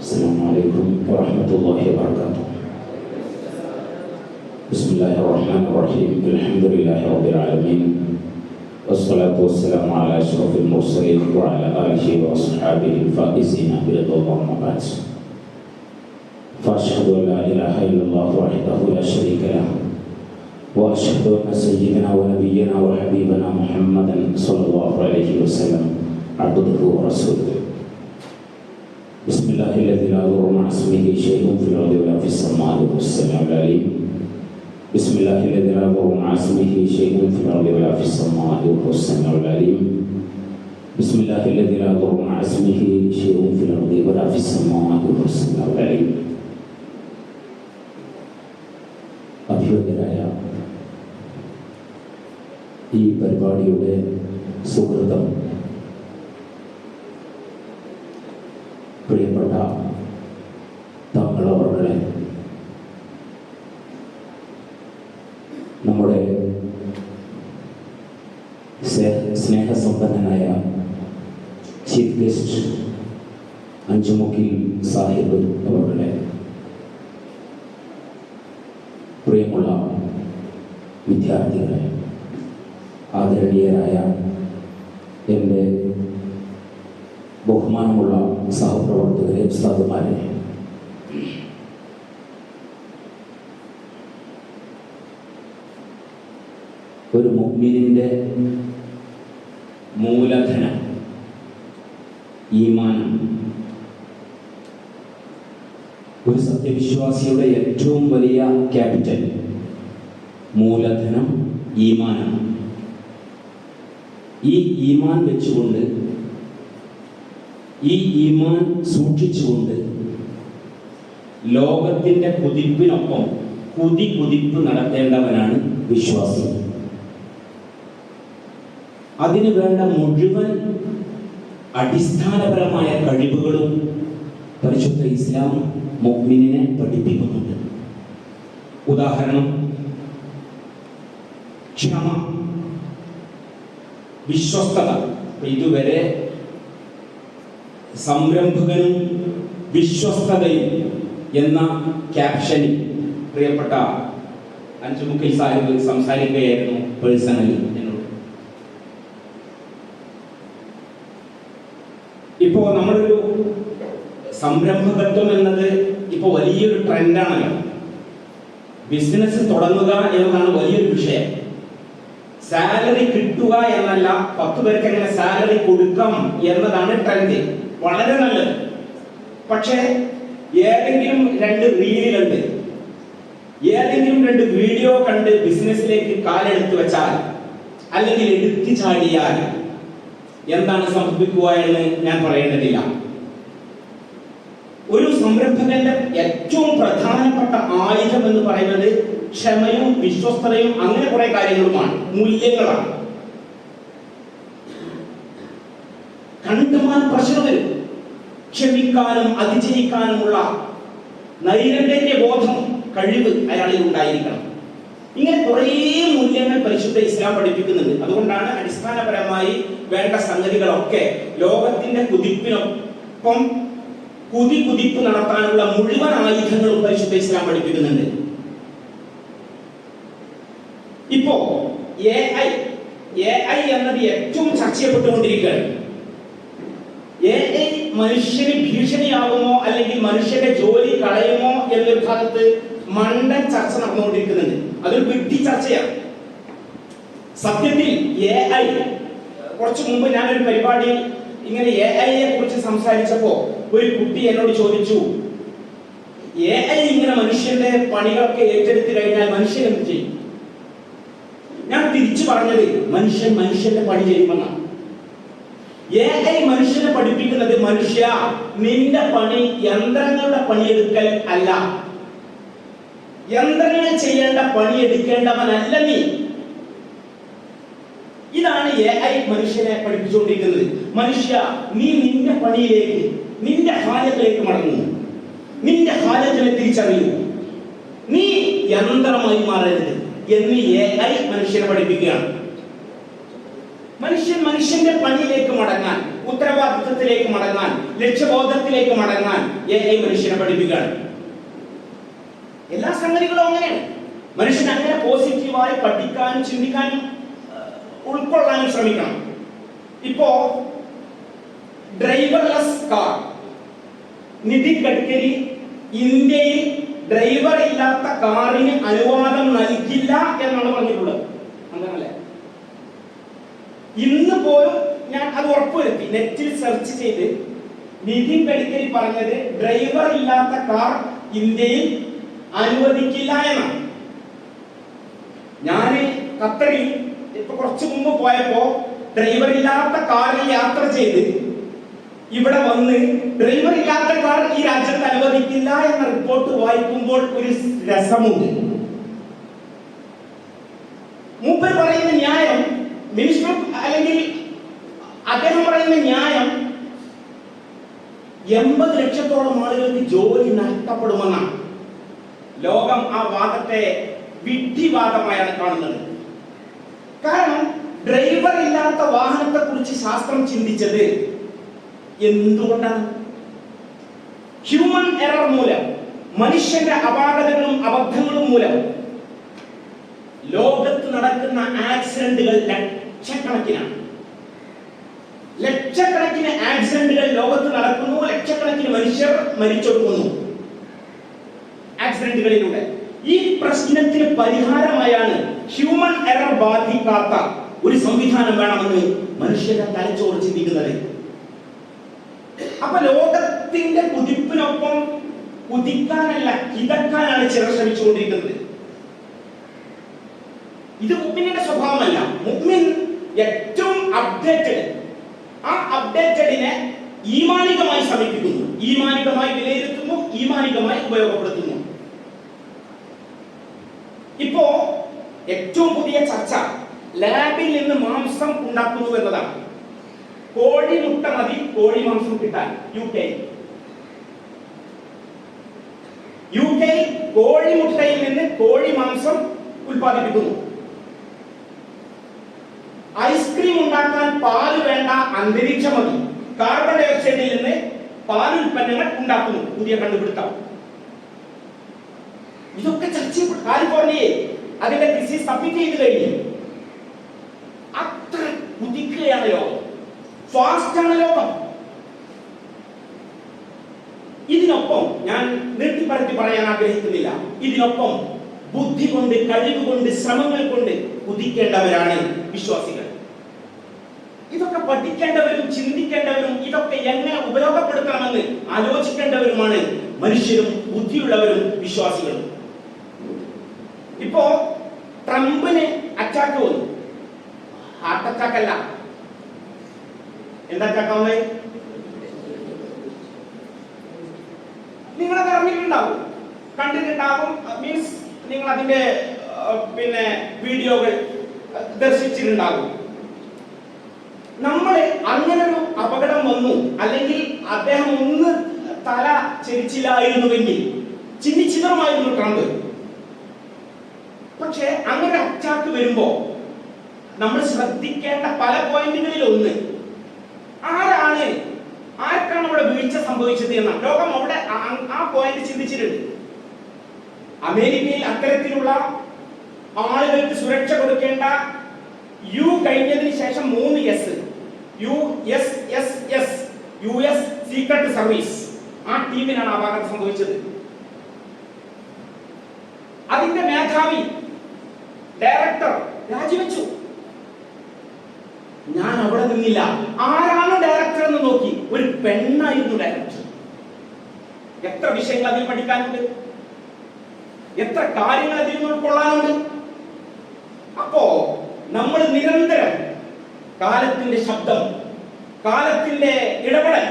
السلام عليكم ورحمة الله وبركاته. بسم الله الرحمن الرحيم. الحمد لله رب العالمين. والصلاة والسلام على أشرف المرسلين وعلى آله وأصحابه الفائزين برضا الله أما بعد. فأشهد أن لا إله إلا الله وحده لا شريك له. وأشهد أن سيدنا ونبينا وحبيبنا محمدا صلى الله عليه وسلم عبده ورسوله. بسم الله الذي لا يضر مع اسمه شيء في الارض ولا في السماء وهو السميع العليم بسم الله الذي لا يضر مع اسمه شيء في الارض ولا في السماء وهو السميع العليم بسم الله الذي لا يضر مع اسمه شيء في الارض ولا في السماء وهو السميع العليم അഭിവന്ദരായ ഈ പരിപാടിയുടെ സുഹൃതം പ്രിയപ്പെട്ട തങ്ങളവർകളെ നമ്മുടെ സ്നേഹസമ്പന്നനായ ചീഫ് ഗസ്റ്റ് അഞ്ചുമുക്കി സാഹിബ് അവരുടെ പ്രിയമുള്ള വിദ്യാർത്ഥികളെ ആദരണീയരായ എന്റെ ബഹുമാനമുള്ള സഹപ്രവർത്തകരെ ഉസ്താദുമാരെ. ഒരു മുഗ്മിനിന്റെ മൂലധനം ഈമാനം. ഒരു സത്യവിശ്വാസിയുടെ ഏറ്റവും വലിയ ക്യാപിറ്റൽ മൂലധനം ഈമാനാണ് ഈ ഈമാൻ വെച്ചുകൊണ്ട് ഈ ഈമാൻ സൂക്ഷിച്ചുകൊണ്ട് ലോകത്തിന്റെ കുതിപ്പിനൊപ്പം കുതി കുതിപ്പ് നടത്തേണ്ടവനാണ് വിശ്വാസി. അതിനു വേണ്ട മുഴുവൻ അടിസ്ഥാനപരമായ കഴിവുകളും പരിശുദ്ധ ഇസ്ലാം മുഗ്മിനെ പഠിപ്പിക്കുന്നുണ്ട്. ഉദാഹരണം ക്ഷമ വിശ്വസ്തത. ഇതുവരെ സംരംഭകനും വിശ്വസ്തതയും എന്ന ക്യാപ്ഷനിൽ പ്രിയപ്പെട്ട അഞ്ചുമുഖി സാഹിബ് സംസാരിക്കുകയായിരുന്നു പേഴ്സണലി എന്നോട്. ഇപ്പോ നമ്മളൊരു സംരംഭകത്വം എന്നത് ഇപ്പൊ വലിയൊരു ട്രെൻഡാണല്ലോ. ബിസിനസ് തുടങ്ങുക എന്നതാണ് വലിയൊരു വിഷയം. സാലറി കിട്ടുക എന്നല്ല പത്ത് പേർക്ക് എങ്ങനെ സാലറി കൊടുക്കാം എന്നതാണ് ട്രെൻഡ്. വളരെ നല്ലത്. പക്ഷേ ഏതെങ്കിലും രണ്ട് റീൽ ഏതെങ്കിലും രണ്ട് വീഡിയോ കണ്ട് ബിസിനസ്സിലേക്ക് കാലെടുത്ത് വെച്ചാൽ അല്ലെങ്കിൽ എടുത്തു ചാടിയാൽ എന്താണ് സംഭവിക്കുക എന്ന് ഞാൻ പറയേണ്ടതില്ല. ഒരു സംരംഭകന്റെ ഏറ്റവും പ്രധാനപ്പെട്ട ആയുധം എന്ന് പറയുന്നത് ക്ഷമയും വിശ്വസ്തതയും അങ്ങനെ കുറെ കാര്യങ്ങളുമാണ്. മൂല്യങ്ങളാണ്. കണ്ടുമാൻ പ്രശ്നം വരും ക്ഷമിക്കാനും അതിജയിക്കാനുമുള്ള നൈരന്തര്യ ബോധം കഴിവ് അയാളിൽ ഉണ്ടായിരിക്കണം. ഇങ്ങനെ കുറേ മൂല്യങ്ങൾ പരിശുദ്ധ ഇസ്ലാം പഠിപ്പിക്കുന്നുണ്ട്. അതുകൊണ്ടാണ് അടിസ്ഥാനപരമായി വേണ്ട സംഗതികളൊക്കെ ലോകത്തിന്റെ കുതിപ്പിനൊപ്പം കുതി കുതിപ്പ് നടത്താനുള്ള മുഴുവൻ ആയുധങ്ങളും പരിശുദ്ധ ഇസ്ലാം പഠിപ്പിക്കുന്നുണ്ട്. ഇപ്പോ എ ഐ എ ഐ എന്നത് ഏറ്റവും ചർച്ച ചെയ്യപ്പെട്ടുകൊണ്ടിരിക്കുകയാണ് എ ഐ മനുഷ്യന് ഭീഷണിയാകുമോ അല്ലെങ്കിൽ മനുഷ്യന്റെ ജോലി കളയുമോ എന്നൊരു ഭാഗത്ത് മണ്ടൻ ചർച്ച നടന്നുകൊണ്ടിരിക്കുന്നുണ്ട്. അതൊരു വിട്ടി ചർച്ചയാണ്. സത്യത്തിൽ എ ഐ കുറച്ചു മുമ്പ് ഞാനൊരു പരിപാടിയിൽ ഇങ്ങനെ എ ഐയെ കുറിച്ച് സംസാരിച്ചപ്പോ ഒരു കുട്ടി എന്നോട് ചോദിച്ചു എ ഐ ഇങ്ങനെ മനുഷ്യന്റെ പണികളൊക്കെ ഏറ്റെടുത്തു കഴിഞ്ഞാൽ മനുഷ്യൻ എന്ത് ചെയ്യും? ഞാൻ തിരിച്ചു പറഞ്ഞത് മനുഷ്യൻ മനുഷ്യന്റെ പണി ചെയ്യുമെന്നാണ്. എ മനുഷ്യനെ പഠിപ്പിക്കുന്നത് മനുഷ്യ. നിന്റെ പണി യന്ത്രങ്ങളുടെ പണിയെടുക്കൽ അല്ല. യന്ത്രങ്ങൾ ചെയ്യേണ്ട പണിയെടുക്കേണ്ടവനല്ല നീ. ഇതാണ് എ ഐ മനുഷ്യനെ പഠിപ്പിച്ചുകൊണ്ടിരിക്കുന്നത്. മനുഷ്യ നീ നിന്റെ പണിയിലേക്ക് നിന്റെ ഹാലത്തിലേക്ക് മടങ്ങുന്നു. നിന്റെ ഹാലത്തിനെ തിരിച്ചറിയുന്നു. നീ യന്ത്രമായി മാറരുത് എന്ന് എ ഐ മനുഷ്യനെ പഠിപ്പിക്കുകയാണ്. മനുഷ്യൻ മനുഷ്യന്റെ പണിയിലേക്ക് മടങ്ങാൻ ഉത്തരവാദിത്വത്തിലേക്ക് മടങ്ങാൻ ലക്ഷ്യബോധത്തിലേക്ക് മടങ്ങാൻ എ മനുഷ്യനെ പഠിപ്പിക്കുകയാണ്. എല്ലാ സംഗതികളും അങ്ങനെയാണ്. മനുഷ്യൻ അങ്ങനെ പോസിറ്റീവായി പഠിക്കാനും ചിന്തിക്കാനും ഉൾക്കൊള്ളാനും ശ്രമിക്കണം. ഇപ്പോ ഡ്രൈവർലെസ് കാർ നിതിൻ ഗഡ്കരി ഇന്ത്യയിൽ ഡ്രൈവർ ഇല്ലാത്ത കാറിന് അനുവാദം നൽകില്ല എന്നാണ് പറഞ്ഞിട്ടുള്ളത്. അങ്ങനല്ലേ ഇന്ന് പോലും ഞാൻ അത് ഉറപ്പുവരുത്തി. നെറ്റിൽ സെർച്ച് ചെയ്ത് നിതിൻ ഗഡ്കരി പറഞ്ഞത് ഡ്രൈവർ ഇല്ലാത്ത കാർ ഇന്ത്യയിൽ അനുവദിക്കില്ല എന്നാണ്. ഞാൻ ഖത്തറിൽ ഇപ്പൊ കുറച്ചു മുമ്പ് പോയപ്പോ ഡ്രൈവർ ഇല്ലാത്ത കാറിൽ യാത്ര ചെയ്ത് ഇവിടെ വന്ന് ഡ്രൈവർ ഇല്ലാത്ത കാർ ഈ രാജ്യത്ത് അനുവദിക്കില്ല എന്ന റിപ്പോർട്ട് വായിക്കുമ്പോൾ ഒരു രസമുണ്ട്. മൂപ്പർ മിനിസ്റ്റർ അല്ലെങ്കിൽ അദ്ദേഹം പറയുന്ന ന്യായം എൺപത് ലക്ഷത്തോളം ആളുകൾക്ക് ജോലി നഷ്ടപ്പെടുമെന്നാണ്. ലോകം ആ വാദത്തെ വിഡ്ഢിവാദമായാണ് കാണുന്നത്. കാരണം ഡ്രൈവർ ഇല്ലാത്ത വാഹനത്തെ കുറിച്ച് ശാസ്ത്രം ചിന്തിച്ചത് എന്തുകൊണ്ടാണ്? ഹ്യൂമൻ എറർ മൂലം മനുഷ്യന്റെ അപാകതകളും അബദ്ധങ്ങളും മൂലം ലോകത്ത് നടക്കുന്ന ആക്സിഡന്റുകൾ ലക്ഷക്കണക്കിനാണ്. ലക്ഷക്കണക്കിന് ആക്സിഡന്റുകൾ ലോകത്ത് നടക്കുന്നു ലക്ഷക്കണക്കിന് മനുഷ്യർ മരിച്ചൊടുക്കുന്നു. ആക്സിഡന്റുകളിലൂടെ. ഈ പ്രശ്നത്തിന് പരിഹാരമായാണ് ഹ്യൂമൻ എറർ ബാധിക്കാത്ത ഒരു സംവിധാനം വേണമെന്ന് മനുഷ്യന്റെ തലച്ചോറ് ചിന്തിക്കുന്നത്. അപ്പൊ ലോകത്തിന്റെ കുതിപ്പിനൊപ്പം കുതിക്കാനല്ല കിതക്കാനാണ് ചിലർ ശ്രമിച്ചുകൊണ്ടിരിക്കുന്നത്. ഇത് മുഗ്മിന്റെ സ്വഭാവമല്ല. മുഗ്മിൻ ഏറ്റവും അപ്ഡേറ്റഡ് ആ അപ്ഡേറ്റഡിനെ ഈമാനികമായി സമീപിക്കുന്നു ഈമാനികമായി വിലയിരുത്തുന്നു ഈമാനികമായി ഉപയോഗപ്പെടുത്തുന്നു. ഇപ്പോ ഏറ്റവും പുതിയ ചർച്ച ലാബിൽ നിന്ന് മാംസം ഉണ്ടാക്കുന്നു എന്നതാണ്. കോഴി മുട്ട മതി കോഴി മാംസം കിട്ടാൻ. U K. യു കെ കോഴി മുട്ടയിൽ നിന്ന് കോഴി മാംസം ഉൽപ്പാദിപ്പിക്കുന്നു. ഐസ്ക്രീം ഉണ്ടാക്കാൻ പാൽ വേണ്ട അന്തരീക്ഷം മതി. കാർബൺ ഡൈ നിന്ന് പാൽ ഉൽപ്പന്നങ്ങൾ ഉണ്ടാക്കുന്നു. പുതിയ കണ്ടുപിടുത്തം. ഇതൊക്കെ ചർച്ച. കാലിഫോർണിയയിൽ അതിന്റെ കൃഷി സബ്മിറ്റ് ചെയ്ത് കഴിഞ്ഞു. അത്ര കുതിക്കുകയാണ് ലോകം. ഫാസ്റ്റ് ആണ് ലോകം. ഇതിനൊപ്പം ഞാൻ നീട്ടിപ്പരത്തി പറയാൻ ആഗ്രഹിക്കുന്നില്ല. ഇതിനൊപ്പം ബുദ്ധി കൊണ്ട് കഴിവ് കൊണ്ട് ശ്രമങ്ങൾ കൊണ്ട് കുതിക്കേണ്ടവരാണ് വിശ്വാസികൾ. ഇതൊക്കെ പഠിക്കേണ്ടവരും ചിന്തിക്കേണ്ടവരും ഇതൊക്കെ എങ്ങനെ ഉപയോഗപ്പെടുത്തണമെന്ന് ആലോചിക്കേണ്ടവരുമാണ് മനുഷ്യരും ബുദ്ധിയുള്ളവരും വിശ്വാസികളും. ഇപ്പോ ട്രംപിന് അറ്റാക്ക് വന്നു. ഹാർട്ട് അറ്റാക്ക് അല്ല. എന്താ അറ്റാക്ക് വന്നത് നിങ്ങളത് അറിഞ്ഞിട്ടുണ്ടാവും. കണ്ടിട്ടുണ്ടാവും. മീൻസ് നിങ്ങൾ അതിന്റെ പിന്നെ വീഡിയോകൾ ദർശിച്ചിട്ടുണ്ടാകും നമ്മൾ ഒരു അപകടം വന്നു. അല്ലെങ്കിൽ അദ്ദേഹം ഒന്ന് തല ചരിച്ചില്ലായിരുന്നുവെങ്കിൽ ചിന്നിച്ചിതറുമായിരുന്നു ട്രംപ്. പക്ഷെ അങ്ങനെ അറ്റാക്ക് വരുമ്പോ നമ്മൾ ശ്രദ്ധിക്കേണ്ട പല പോയിന്റുകളിൽ ഒന്ന് ആരാണ് ആർക്കാണ് അവിടെ വീഴ്ച സംഭവിച്ചത് എന്ന. ലോകം അവിടെ ആ പോയിന്റ് ചിന്തിച്ചിട്ടുണ്ട്. അമേരിക്കയിൽ അത്തരത്തിലുള്ള ആളുകൾക്ക് സുരക്ഷ കൊടുക്കേണ്ട യു കഴിഞ്ഞതിന് ശേഷം മൂന്ന് S U S S S U S secret service ആ ടീമിനാണ് അപകടം സംഭവിച്ചത്. അതിന്റെ മേധാവി ഡയറക്ടർ രാജിവെച്ചു. ഞാൻ അവിടെ നിന്നില്ല. ആരാണ് ഡയറക്ടർ എന്ന് നോക്കി ഒരു പെണ്ണായിരുന്നു ഡയറക്ടർ എത്ര വിഷയങ്ങൾ അതിൽ പഠിക്കാനുണ്ട്? എത്ര കാര്യങ്ങൾ അതിൽ നിന്ന് ഉൾക്കൊള്ളാനുണ്ട്? അപ്പോ നമ്മൾ നിരന്തരം കാലത്തിന്റെ ശബ്ദം കാലത്തിന്റെ ഇടപെടൽ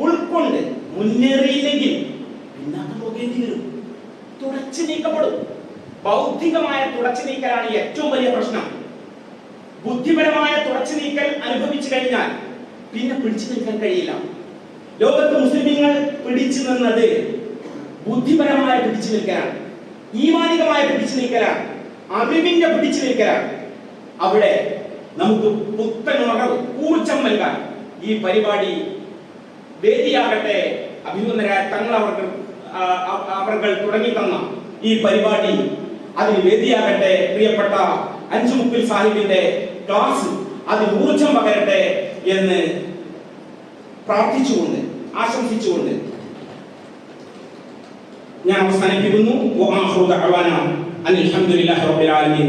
ഉൾക്കൊണ്ട് മുന്നേറിയില്ലെങ്കിൽ പിന്നാക്കം പോകേണ്ടി വരും. തുടച്ചു നീക്കപ്പെടും. ബൗദ്ധികമായ തുടച്ചു നീക്കലാണ് ഏറ്റവും വലിയ പ്രശ്നം. ബുദ്ധിപരമായ തുടച്ചു നീക്കൽ അനുഭവിച്ചു കഴിഞ്ഞാൽ പിന്നെ പിടിച്ചു നിൽക്കാൻ കഴിയില്ല. ലോകത്ത് മുസ്ലിങ്ങൾ പിടിച്ചു നിന്നത് ബുദ്ധിപരമായ പിടിച്ചു നിൽക്കലാണ്. ഈമാനികമായ പിടിച്ചു നിൽക്കലാണ്. അറിവിന്റെ പിടിച്ചു നിൽക്കലാണ്. അവിടെ നമുക്ക് പുത്തൻ ഉണർവ് ഊർജം നൽകാൻ ഈ പരിപാടി വേദിയാകട്ടെ. അഭിമുഖരായ തങ്ങൾ അവർക്ക് അവർക്ക് തുടങ്ങി തന്ന ഈ പരിപാടി അതിന് വേദിയാകട്ടെ. പ്രിയപ്പെട്ട അഞ്ചു മുക്കിൽ സാഹിബിന്റെ ക്ലാസ് അതിൽ ഊർജം പകരട്ടെ എന്ന് പ്രാർത്ഥിച്ചുകൊണ്ട് ആശംസിച്ചുകൊണ്ട് ഞാൻ അവസാനിപ്പിക്കുന്നു. അനിൽ അലഹമുല്ലാ റബ്ബിൽ ആലമീൻ.